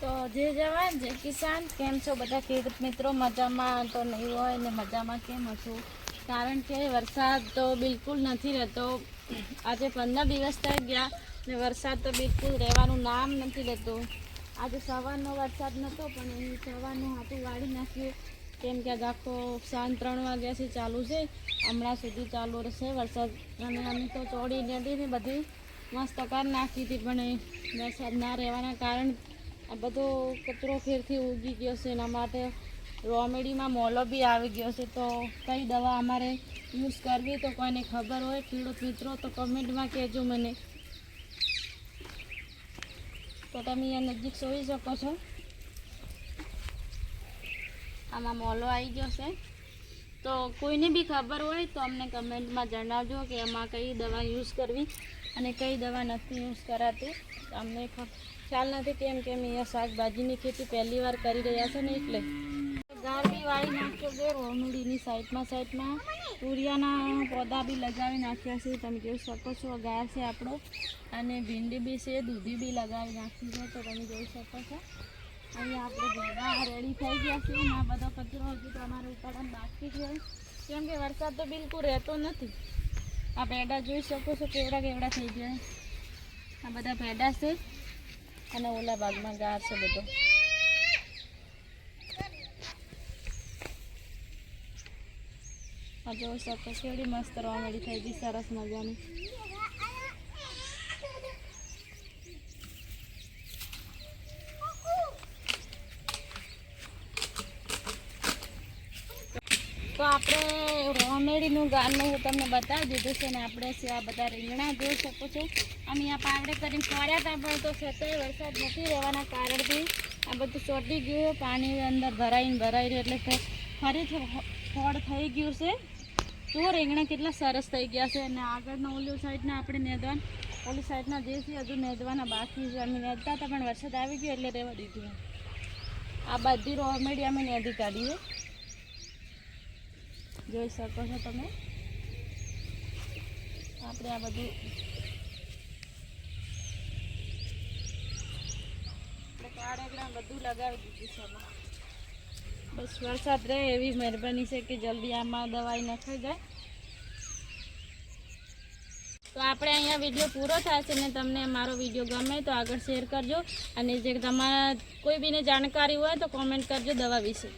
તો જે જવાન, જે કિસાન, કેમ છો બધા ખેડૂત મિત્રો? મજામાં તો નહીં હોય ને મજામાં કેમ હશો? કારણ કે વરસાદ તો બિલકુલ નથી રહેતો. આજે પંદર દિવસ થઈ ગયા ને વરસાદ તો બિલકુલ રહેવાનું નામ નથી લેતું. આજે સવારનો વરસાદ નહોતો પણ એ સવારનું હાથું વાળી નાખ્યું કેમ કે આખો સાંજ ત્રણ વાગ્યાથી ચાલુ છે. હમણાં સુધી ચાલુ રહેશે વરસાદ. અને અમે તો ચોડી નદીને બધી મસ્ત કર નાખી હતી, પણ એ વરસાદ ના રહેવાના કારણે આ બધો કચરો ફેરથી ઉગી ગયો છે એના માટે રોમેડીમાં મોલો બી આવી ગયો છે. તો કઈ દવા અમારે યુઝ કરવી તો કોઈને ખબર હોય, ખેડૂત મિત્રો, તો કમેન્ટમાં કહેજો મને. તો તમે અહીંયા નજીક સોઈ શકો છો. આમાં મોલો આવી ગયો છે. તો કોઈને બી ખબર હોય તો અમને કમેન્ટમાં જણાવજો કે એમાં કઈ દવા યુઝ કરવી અને કઈ દવા નથી યુઝ કરાતી. અમને ખ્યાલ નથી કેમ કે અમે શાકભાજીની ખેતી પહેલી વાર કરી રહ્યા છે ને એટલે. ગારબી વાળી નાખ્યો છે રોમડીની સાઈડમાં સાઈડમાં. તુરિયાના પોદા બી લગાવી નાખ્યા છે. તમે જોઈ શકો છો ગાર છે આપણો. અને ભીંડી બી છે, દૂધી બી લગાવી નાખી છે, તો તમે જોઈ શકો છો. અહીંયા આપણે રેડી થઈ ગયા છે આ બધો કચરો હજુ તો અમારે બાકી છે. કેમ વરસાદ તો બિલકુલ રહેતો નથી. આ પેડા જોઈ શકો છો કેવડા કેવડા થઈ ગયા આ બધા પેડા છે અને ઓલા ભાગમાં ગાર છે બધો. આ જોઈ શકો છો કેવડી મસ્ત રોમેડી થઈ ગઈ, સરસ મજાની. તો આપણે રોમેડીનું ગારનું હું તમને બતાવી દીધું છે ને આપણે આ બધા રીંગણા જોઈ શકો છો. અમે આ પાવડે કરીને ફર્યા હતા પણ તો છતાંય વરસાદ નથી રહેવાના કારણથી આ બધું ચોટી ગયું, પાણી અંદર ભરાઈને ભરાઈ રહ્યું, એટલે ફરી ફળ થઈ ગયું છે. તો રીંગણા કેટલા સરસ થઈ ગયા છે. અને આગળના ઓલી સાઈડના આપણે નેદવાન, ઓલી સાઈડના જે છે હજુ નેદવાના બાકી છે. અમે નેદતા હતા, પણ વરસાદ આવી ગયો એટલે રહેવા દીધું. આ બધી રોમેડી અમે નેદી કાઢીએ જોઈ શકો છો તમે. આપણે આ બધું આપણે કાળેગણા બધું લગાવી દીધું છે. બસ વરસાદ રહે એવી મહેરબાની છે કે જલ્દી આમાં દવાઈ નખાઈ જાય. તો આપણે અહીંયા વીડિયો પૂરો થાય છે ને તમને મારો વીડિયો ગમે તો આગળ શેર કરજો. અને જે તમારા કોઈ બીને જાણકારી હોય તો કોમેન્ટ કરજો દવા વિશે.